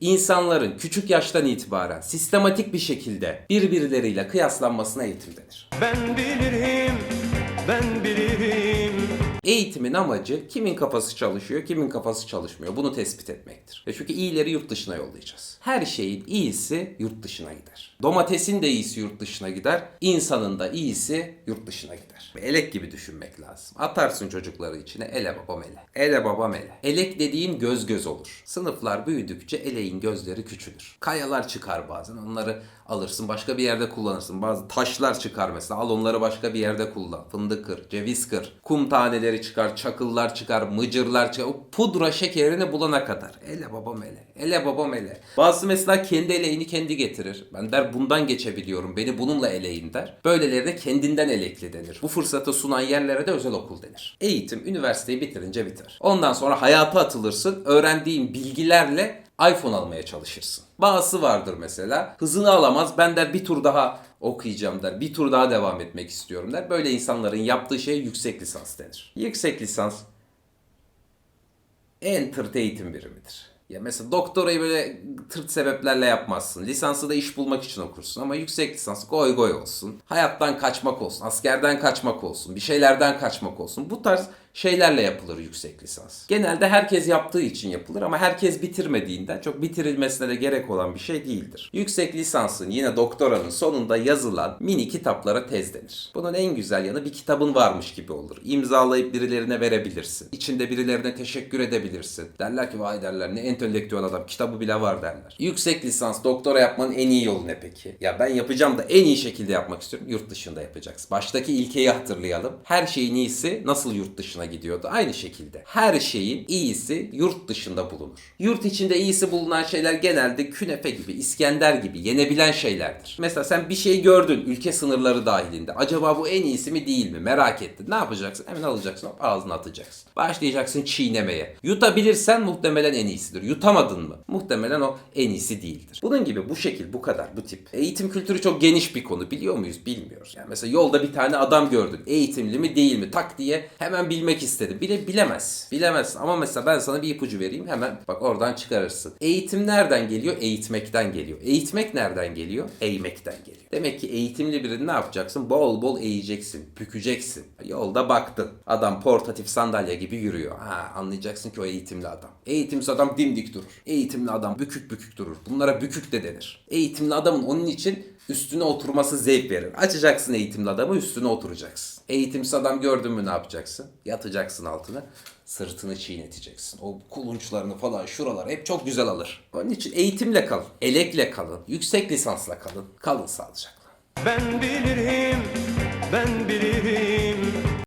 İnsanların küçük yaştan itibaren sistematik bir şekilde birbirleriyle kıyaslanmasına eğitim denir. Ben bilirim, ben bilirim. Eğitimin amacı kimin kafası çalışıyor, kimin kafası çalışmıyor bunu tespit etmektir. Ve çünkü iyileri yurt dışına yollayacağız. Her şeyin iyisi yurt dışına gider. Domatesin de iyisi yurt dışına gider, insanın da iyisi yurt dışına gider. Elek gibi düşünmek lazım. Atarsın çocukları içine ele babam ele. Ele babam ele. Elek dediğin göz göz olur. Sınıflar büyüdükçe eleğin gözleri küçülür. Kayalar çıkar bazen onları alırsın başka bir yerde kullanırsın. Bazı taşlar çıkar mesela al onları başka bir yerde kullan. Fındık kır, ceviz kır, kum taneleri çıkar, çakıllar çıkar, mıcırlar çıkar. O pudra şekerini bulana kadar. Ele babam ele, ele babam ele. Bazısı mesela kendi eleğini kendi getirir. Ben der bundan geçebiliyorum, beni bununla eleyin der. Böylelerine kendinden elekli denir. Bu fırsatı sunan yerlere de özel okul denir. Eğitim üniversiteyi bitirince biter. Ondan sonra hayata atılırsın, öğrendiğin bilgilerle iPhone almaya çalışırsın. Bazısı vardır mesela. Hızını alamaz. Ben der bir tur daha okuyacağım der. Bir tur daha devam etmek istiyorum der. Böyle insanların yaptığı şey yüksek lisans denir. Yüksek lisans en tırt eğitim birimidir. Ya mesela doktorayı böyle tırt sebeplerle yapmazsın. Lisansı da iş bulmak için okursun ama yüksek lisans goy goy olsun. Hayattan kaçmak olsun, askerden kaçmak olsun, bir şeylerden kaçmak olsun. Bu tarz şeylerle yapılır yüksek lisans. Genelde herkes yaptığı için yapılır ama herkes bitirmediğinden çok bitirilmesine de gerek olan bir şey değildir. Yüksek lisansın yine doktoranın sonunda yazılan mini kitaplara tez denir. Bunun en güzel yanı bir kitabın varmış gibi olur. İmzalayıp birilerine verebilirsin. İçinde birilerine teşekkür edebilirsin. Derler ki vay derler ne entelektüel adam kitabı bile var derler. Yüksek lisans doktora yapmanın en iyi yolu ne peki? Ya ben yapacağım da en iyi şekilde yapmak istiyorum. Yurt dışında yapacaksın. Baştaki ilkeyi hatırlayalım. Her şeyin iyisi nasıl yurt dışına gidiyordu? Aynı şekilde. Her şeyin iyisi yurt dışında bulunur. Yurt içinde iyisi bulunan şeyler genelde künefe gibi, İskender gibi yenebilen şeylerdir. Mesela sen bir şey gördün ülke sınırları dahilinde. Acaba bu en iyisi mi değil mi? Merak ettin. Ne yapacaksın? Hemen alacaksın, hop, ağzına atacaksın. Başlayacaksın çiğnemeye. Yutabilirsen muhtemelen en iyisidir. Yutamadın mı? Muhtemelen o en iyisi değildir. Bunun gibi bu şekil, bu kadar, bu tip. Eğitim kültürü çok geniş bir konu. Biliyor muyuz? Bilmiyoruz. Yani mesela yolda bir tane adam gördün. Eğitimli mi değil mi? Tak diye hemen bilmek istedi. Bile bilemez. Bilemez. Ama mesela ben sana bir ipucu vereyim. Hemen bak oradan çıkarırsın. Eğitim nereden geliyor? Eğitmekten geliyor. Eğitmek nereden geliyor? Eğmekten geliyor. Demek ki eğitimli birini ne yapacaksın? Bol bol eğeceksin. Bükeceksin. Yolda baktın. Adam portatif sandalye gibi yürüyor. Ha anlayacaksın ki o eğitimli adam. Eğitimsiz adam dimdik durur. Eğitimli adam bükük bükük durur. Bunlara bükük de denir. Eğitimli adamın onun için üstüne oturması zevk verir. Açacaksın eğitimli adamı üstüne oturacaksın. Eğitimsiz adam gördün mü ne yapacaksın? Yatacaksın altına. Sırtını çiğneteceksin. O kulunçlarını falan şuralar hep çok güzel alır. Onun için eğitimle kalın. Elekle kalın. Yüksek lisansla kalın. Kalın sağlıcakla. Ben bilirim, ben bilirim.